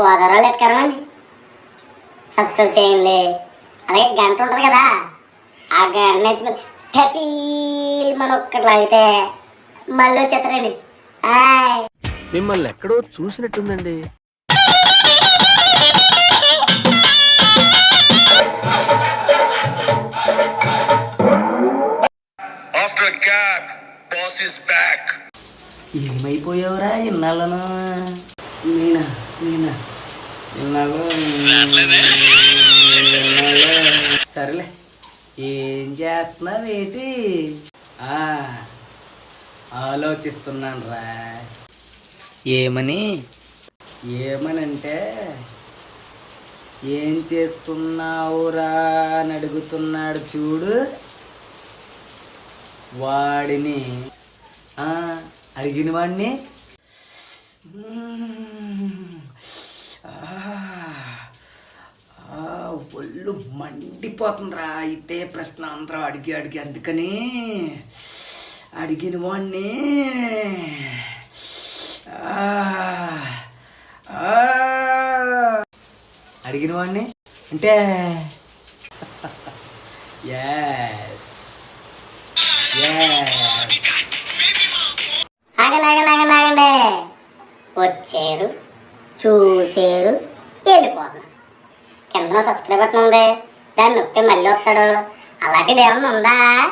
Godavari ఎట్టుకరమండి subscribe చేయండి. అలాగే గంట ఉంటుంది కదా. ఆ గంట ఎత్తుకుని టపీల్ మన ఒక్కట్లో అయితే మళ్ళీ వచ్చేస్తారండి మిమ్మల్ని ఎక్కడో చూసినట్టుందండి. After a gap, boss is back. ఏమైపోయావురా ఇన్నాళ్ళను? ఏం చేస్తున్నావేటి ఆ, ఆలోచిస్తున్నాను రా. ఏమని? ఏమనంటే ఏం చేస్తున్నావురా అని అడుగుతున్నాడు చూడు. వాడిని అడిగిన వాడిని ఒళ్ళు మండిపోతుందిరా. అయితే ప్రశ్న అందరూ అడిగి అడిగి అందుకని అడిగిన వాడిని ఆ, అడిగిన వాడిని అంటే ఎస్ ఎస్ వచ్చారు చూసారు వెళ్ళిపోతున్నారు. కింద సబ్స్క్రైబ్ బటన్ ఉంది. దాన్ని నొక్కి మళ్ళీ వస్తాడు. అలాంటిది ఏమన్నా ఉందా?